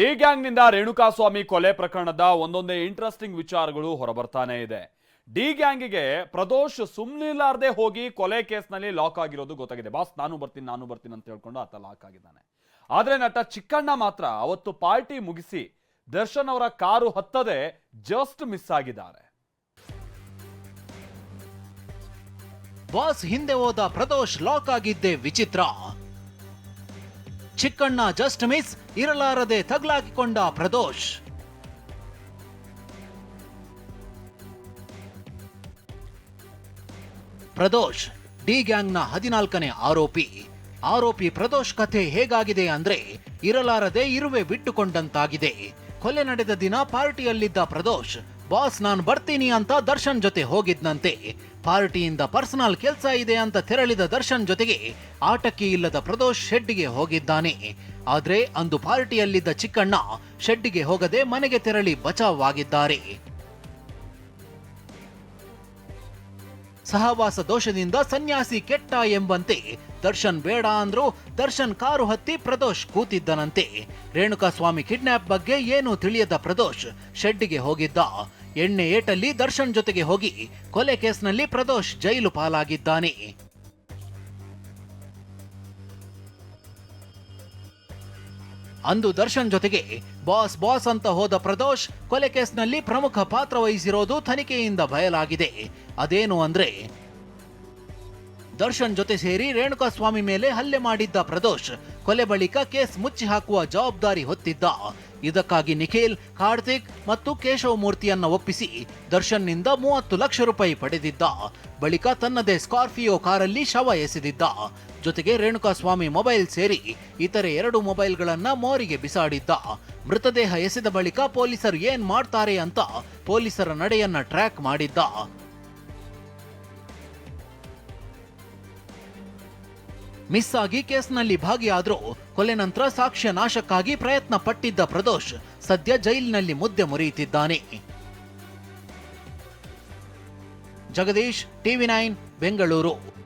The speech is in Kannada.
ಡಿ ಗ್ಯಾಂಗ್ನಿಂದ ರೇಣುಕಾಸ್ವಾಮಿ ಕೊಲೆ ಪ್ರಕರಣದ ಒಂದೊಂದೇ ಇಂಟ್ರೆಸ್ಟಿಂಗ್ ವಿಚಾರಗಳು ಹೊರಬರ್ತಾನೆ ಇದೆ. ಡಿ ಗ್ಯಾಂಗಿಗೆ ಪ್ರದೋಷ್ ಸುಮ್ನಿಲಾರ್ದೆ ಹೋಗಿ ಕೊಲೆ ಕೇಸ್ನಲ್ಲಿ ಲಾಕ್ ಆಗಿರೋದು ಗೊತ್ತಾಗಿದೆ. ಬಾಸ್, ನಾನು ಬರ್ತೀನಿ ನಾನು ಬರ್ತೀನಿ ಅಂತ ಹೇಳ್ಕೊಂಡು ಆತ ಲಾಕ್ ಆಗಿದ್ದಾನೆ. ಆದ್ರೆ ನಟ ಚಿಕ್ಕಣ್ಣ ಮಾತ್ರ ಅವತ್ತು ಪಾರ್ಟಿ ಮುಗಿಸಿ ದರ್ಶನ್ ಅವರ ಕಾರು ಹತ್ತದೆ ಜಸ್ಟ್ ಮಿಸ್ ಆಗಿದ್ದಾರೆ. ಬಾಸ್, ಹಿಂದೆ ಹೋದ ಪ್ರದೋಷ್ ಲಾಕ್ ಆಗಿದ್ದೇ ವಿಚಿತ್ರ. ಚಿಕ್ಕಣ್ಣ ಜಸ್ಟ್ ಮಿಸ್ ಇರಲಾರದೆ ತಗ್ಲಾಕಿಕೊಂಡ ಪ್ರದೋಷ್. ಪ್ರದೋಷ್, ಡಿ ಗ್ಯಾಂಗ್ನ ಹದಿನಾಲ್ಕನೇ ಆರೋಪಿ. ಆರೋಪಿ ಪ್ರದೋಷ್ ಕಥೆ ಹೇಗಾಗಿದೆ ಅಂದ್ರೆ ಇರಲಾರದೆ ಇರುವೆ ಬಿಟ್ಟುಕೊಂಡಂತಾಗಿದೆ. ಕೊಲೆ ನಡೆದ ದಿನ ಪಾರ್ಟಿಯಲ್ಲಿದ್ದ ಪ್ರದೋಷ್ ಬಾಸ್, ನಾನು ಬರ್ತೀನಿ ಅಂತ ದರ್ಶನ್ ಜೊತೆ ಹೋಗಿದ್ನಂತೆ. ಪಾರ್ಟಿಯಿಂದ ಪರ್ಸನಲ್ ಕೆಲಸ ಇದೆ ಅಂತ ತೆರಳಿದ ದರ್ಶನ್ ಜೊತೆಗೆ ಆಟಕ್ಕೆ ಇಲ್ಲದ ಪ್ರದೋಷ್ ಶೆಡ್ಡಿಗೆ ಹೋಗಿದ್ದಾನೆ. ಆದ್ರೆ ಅಂದು ಪಾರ್ಟಿಯಲ್ಲಿದ್ದ ಚಿಕ್ಕಣ್ಣ ಶೆಡ್ಡಿಗೆ ಹೋಗದೆ ಮನೆಗೆ ತೆರಳಿ ಬಚಾವಾಗಿದ್ದಾರೆ ಸಹವಾಸ ದೋಷದಿಂದ ಸನ್ಯಾಸಿ ಕೆಟ್ಟ ಎಂಬಂತೆ. ದರ್ಶನ್ ಬೇಡ ಅಂದ್ರು ದರ್ಶನ್ ಕಾರು ಹತ್ತಿ ಪ್ರದೋಷ್ ಕೂತಿದ್ದನಂತೆ. ರೇಣುಕಾಸ್ವಾಮಿ ಕಿಡ್ನಾಪ್ ಬಗ್ಗೆ ಏನೂ ತಿಳಿಯದ ಪ್ರದೋಷ್ ಶೆಡ್ಡಿಗೆ ಹೋಗಿದ್ದ. ಎಣ್ಣೆ ಏಟಲ್ಲಿ ದರ್ಶನ್ ಜೊತೆಗೆ ಹೋಗಿ ಕೊಲೆ ಕೇಸ್ನಲ್ಲಿ ಪ್ರದೋಷ್ ಜೈಲು ಪಾಲಾಗಿದ್ದಾನೆ. ಅಂದು ದರ್ಶನ್ ಜೊತೆಗೆ ಬಾಸ್ ಬಾಸ್ ಅಂತ ಹೋದ ಪ್ರದೋಷ್ ಕೊಲೆ ಕೇಸ್ನಲ್ಲಿ ಪ್ರಮುಖ ಪಾತ್ರ ವಹಿಸಿರೋದು ತನಿಖೆಯಿಂದ ಬಯಲಾಗಿದೆ. ಅದೇನು ಅಂದ್ರೆ, ದರ್ಶನ್ ಜೊತೆ ಸೇರಿ ರೇಣುಕಾಸ್ವಾಮಿ ಮೇಲೆ ಹಲ್ಲೆ ಮಾಡಿದ್ದ ಪ್ರದೋಷ್ ಕೊಲೆ ಬಳಿಕ ಕೇಸ್ ಮುಚ್ಚಿ ಹಾಕುವ ಜವಾಬ್ದಾರಿ ಹೊತ್ತಿದ್ದ. ಇದಕ್ಕಾಗಿ ನಿಖಿಲ್, ಕಾರ್ತಿಕ್ ಮತ್ತು ಕೇಶವ ಮೂರ್ತಿಯನ್ನ ಒಪ್ಪಿಸಿ ದರ್ಶನ್ನಿಂದ ಮೂವತ್ತು ಲಕ್ಷ ರೂಪಾಯಿ ಪಡೆದಿದ್ದ. ಬಳಿಕ ತನ್ನದೇ ಸ್ಕಾರ್ಪಿಯೋ ಕಾರಲ್ಲಿ ಶವ ಎಸೆದಿದ್ದ. ಜೊತೆಗೆ ರೇಣುಕಾಸ್ವಾಮಿ ಮೊಬೈಲ್ ಸೇರಿ ಇತರೆ ಎರಡು ಮೊಬೈಲ್ಗಳನ್ನ ಮೋರಿಗೆ ಬಿಸಾಡಿದ್ದ. ಮೃತದೇಹ ಎಸೆದ ಬಳಿಕ ಪೊಲೀಸರು ಏನ್ ಮಾಡ್ತಾರೆ ಅಂತ ಪೊಲೀಸರ ನಡೆಯನ್ನ ಟ್ರ್ಯಾಕ್ ಮಾಡಿದ್ದ. ಮಿಸ್ ಆಗಿ ಕೇಸ್ನಲ್ಲಿ ಭಾಗಿಯಾದ್ರು ಕೊಲೆ ನಂತರ ಸಾಕ್ಷ್ಯ ನಾಶಕ್ಕಾಗಿ ಪ್ರಯತ್ನ ಪಟ್ಟಿದ್ದ ಪ್ರದೋಷ್ ಸದ್ಯ ಜೈಲಿನಲ್ಲಿ ಮುದ್ದೆ ಮುರಿಯುತ್ತಿದ್ದಾನೆ. Jagadish, TV nine, Bengaluru.